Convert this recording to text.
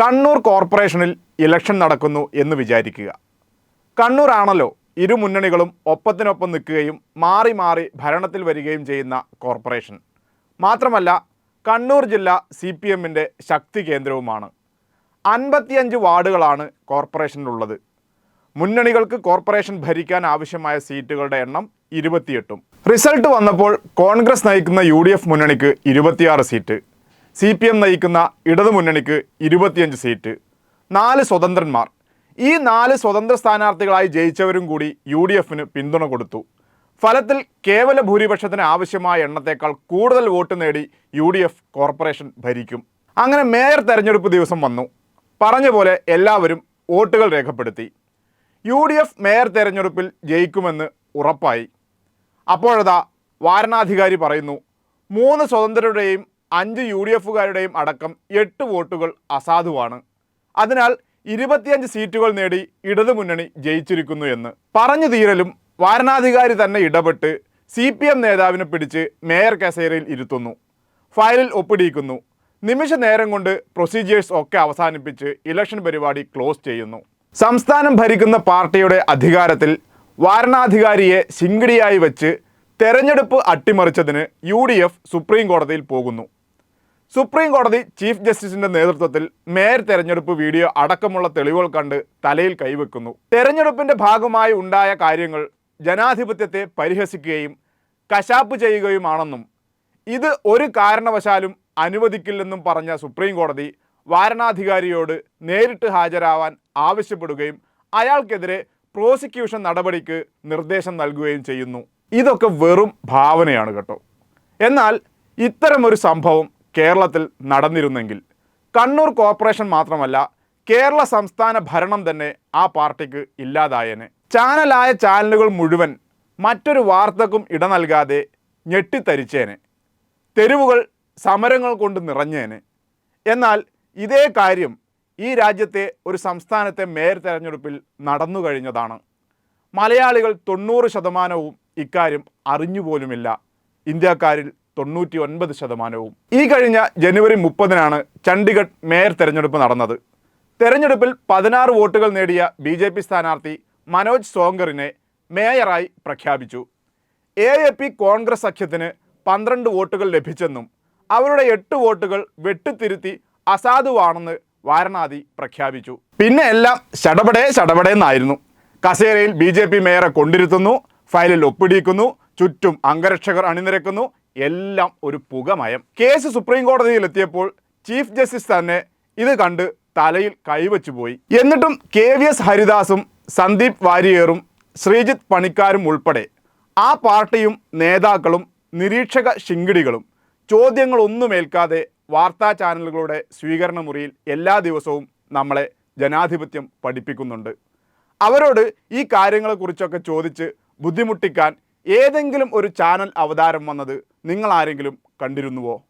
കണ്ണൂർ കോർപ്പറേഷനിൽ ഇലക്ഷൻ നടക്കുന്നു എന്ന് വിചാരിക്കുക. കണ്ണൂരാണല്ലോ ഇരു മുന്നണികളും ഒപ്പത്തിനൊപ്പം നിൽക്കുകയും മാറി മാറി ഭരണത്തിൽ വരികയും ചെയ്യുന്ന കോർപ്പറേഷൻ. മാത്രമല്ല കണ്ണൂർ ജില്ല സി പി എമ്മിന്റെ ശക്തി കേന്ദ്രവുമാണ്. അൻപത്തിയഞ്ച് വാർഡുകളാണ് കോർപ്പറേഷനിലുള്ളത്. മുന്നണികൾക്ക് കോർപ്പറേഷൻ ഭരിക്കാൻ ആവശ്യമായ സീറ്റുകളുടെ എണ്ണം ഇരുപത്തിയെട്ടും. റിസൾട്ട് വന്നപ്പോൾ കോൺഗ്രസ് നയിക്കുന്ന യു മുന്നണിക്ക് ഇരുപത്തിയാറ് സീറ്റ്. സി പി എം നയിക്കുന്ന ഇടതുമുന്നണിക്ക് ഇരുപത്തിയഞ്ച് സീറ്റ്. നാല് സ്വതന്ത്രന്മാർ. ഈ നാല് സ്വതന്ത്ര സ്ഥാനാർത്ഥികളായി ജയിച്ചവരും കൂടി യു ഡി എഫിന് പിന്തുണ കൊടുത്തു. ഫലത്തിൽ കേവല ഭൂരിപക്ഷത്തിന് ആവശ്യമായ എണ്ണത്തേക്കാൾ കൂടുതൽ വോട്ട് നേടി യു ഡി എഫ് കോർപ്പറേഷൻ ഭരിക്കും. അങ്ങനെ മേയർ തെരഞ്ഞെടുപ്പ് ദിവസം വന്നു. പറഞ്ഞ പോലെ എല്ലാവരും വോട്ടുകൾ രേഖപ്പെടുത്തി. യു ഡി എഫ് മേയർ തെരഞ്ഞെടുപ്പിൽ ജയിക്കുമെന്ന് ഉറപ്പായി. അപ്പോഴതാ വാരണാധികാരി പറയുന്നു മൂന്ന് സ്വതന്ത്രരുടെയും അഞ്ച് യു ഡി എഫുകാരുടെയും അടക്കം എട്ട് വോട്ടുകൾ അസാധുവാണ്. അതിനാൽ ഇരുപത്തിയഞ്ച് സീറ്റുകൾ നേടി ഇടതുമുന്നണി ജയിച്ചിരിക്കുന്നു എന്ന്. പറഞ്ഞു തീരലും വാരണാധികാരി തന്നെ ഇടപെട്ട് സി പി എം നേതാവിനെ പിടിച്ച് മേയർ കസേരയിൽ ഇരുത്തുന്നു. ഫയലിൽ ഒപ്പിടിയിക്കുന്നു. നിമിഷ നേരം കൊണ്ട് പ്രൊസീജിയേഴ്സ് ഒക്കെ അവസാനിപ്പിച്ച് ഇലക്ഷൻ പരിപാടി ക്ലോസ് ചെയ്യുന്നു. സംസ്ഥാനം ഭരിക്കുന്ന പാർട്ടിയുടെ അധികാരത്തിൽ വാരണാധികാരിയെ ശിങ്കിടിയായി വെച്ച് തെരഞ്ഞെടുപ്പ് അട്ടിമറിച്ചതിന് യു ഡി എഫ് സുപ്രീം കോടതിയിൽ പോകുന്നു. സുപ്രീം കോടതി ചീഫ് ജസ്റ്റിസിന്റെ നേതൃത്വത്തിൽ മേയർ തെരഞ്ഞെടുപ്പ് വീഡിയോ അടക്കമുള്ള തെളിവുകൾ കണ്ട് തലയിൽ കൈവെക്കുന്നു. തെരഞ്ഞെടുപ്പിന്റെ ഭാഗമായി ഉണ്ടായ കാര്യങ്ങൾ ജനാധിപത്യത്തെ പരിഹസിക്കുകയും കശാപ്പ് ചെയ്യുകയുമാണെന്നും ഇത് ഒരു കാരണവശാലും അനുവദിക്കില്ലെന്നും പറഞ്ഞ സുപ്രീം കോടതി വാരണാധികാരിയോട് നേരിട്ട് ഹാജരാവാൻ ആവശ്യപ്പെടുകയും അയാൾക്കെതിരെ പ്രോസിക്യൂഷൻ നടപടിക്ക് നിർദ്ദേശം നൽകുകയും ചെയ്യുന്നു. ഇതൊക്കെ വെറും ഭാവനയാണ് കേട്ടോ. എന്നാൽ ഇത്തരമൊരു സംഭവം കേരളത്തിൽ നടന്നിരുന്നെങ്കിൽ. കണ്ണൂർ കോർപ്പറേഷൻ മാത്രമല്ല കേരള സംസ്ഥാന ഭരണം തന്നെ ആ പാർട്ടിക്ക് ഇല്ലാതായേനെ. ചാനലായ ചാനലുകൾ മുഴുവൻ മറ്റൊരു വാർത്തക്കും ഇട നൽകാതെ ഞെട്ടിത്തരിച്ചേനെ. തെരുവുകൾ സമരങ്ങൾ കൊണ്ട് നിറഞ്ഞേനെ. എന്നാൽ ഇതേ കാര്യം ഈ രാജ്യത്തെ ഒരു സംസ്ഥാനത്തെ മേയർ തെരഞ്ഞെടുപ്പിൽ നടന്നു കഴിഞ്ഞതാണ്. മലയാളികൾ തൊണ്ണൂറ് ശതമാനവും ഇക്കാര്യം അറിഞ്ഞുപോലുമില്ല. ഇന്ത്യക്കാരിൽ തൊണ്ണൂറ്റി ഒൻപത് ശതമാനവും. ഈ കഴിഞ്ഞ ജനുവരി മുപ്പതിനാണ് ചണ്ഡീഗഡ് മേയർ തെരഞ്ഞെടുപ്പ് നടന്നത്. തെരഞ്ഞെടുപ്പിൽ പതിനാറ് വോട്ടുകൾ നേടിയ ബി ജെ പി സ്ഥാനാർത്ഥി മനോജ് സോങ്കറിനെ മേയറായി പ്രഖ്യാപിച്ചു. എ എ പി കോൺഗ്രസ് സഖ്യത്തിന് പന്ത്രണ്ട് വോട്ടുകൾ ലഭിച്ചെന്നും അവരുടെ എട്ട് വോട്ടുകൾ വെട്ടിത്തിരുത്തി അസാധുവാണെന്ന് വാരണാതി പ്രഖ്യാപിച്ചു. പിന്നെ എല്ലാം ശടപടേ ശടപടേ എന്നായിരുന്നു. കസേരയിൽ ബി ജെ പി മേയറെ കൊണ്ടിരുത്തുന്നു ഫയലിൽ ഒപ്പിടിയിക്കുന്നു ചുറ്റും അംഗരക്ഷകർ അണിനിരക്കുന്നു എല്ലാം ഒരു പുകമയം കേസ് സുപ്രീം കോടതിയിൽ എത്തിയപ്പോൾ ചീഫ് ജസ്റ്റിസ് തന്നെ ഇത് കണ്ട് തലയിൽ കൈവച്ചു പോയി. എന്നിട്ടും കെ വി എസ് ഹരിദാസും സന്ദീപ് വാരിയറും ശ്രീജിത്ത് പണിക്കാരും ഉൾപ്പെടെ ആ പാർട്ടിയും നേതാക്കളും നിരീക്ഷക ശിങ്കിടികളും ചോദ്യങ്ങളൊന്നുമേൽക്കാതെ വാർത്താ ചാനലുകളുടെ സ്വീകരണ മുറിയിൽ എല്ലാ ദിവസവും നമ്മളെ ജനാധിപത്യം പഠിപ്പിക്കുന്നുണ്ട്. അവരോട് ഈ കാര്യങ്ങളെക്കുറിച്ചൊക്കെ ചോദിച്ച് ബുദ്ധിമുട്ടിക്കാൻ ഏതെങ്കിലും ഒരു ചാനൽ അവതാരം വന്നത് നിങ്ങൾ ആരെങ്കിലും കണ്ടിരുന്നുവോ?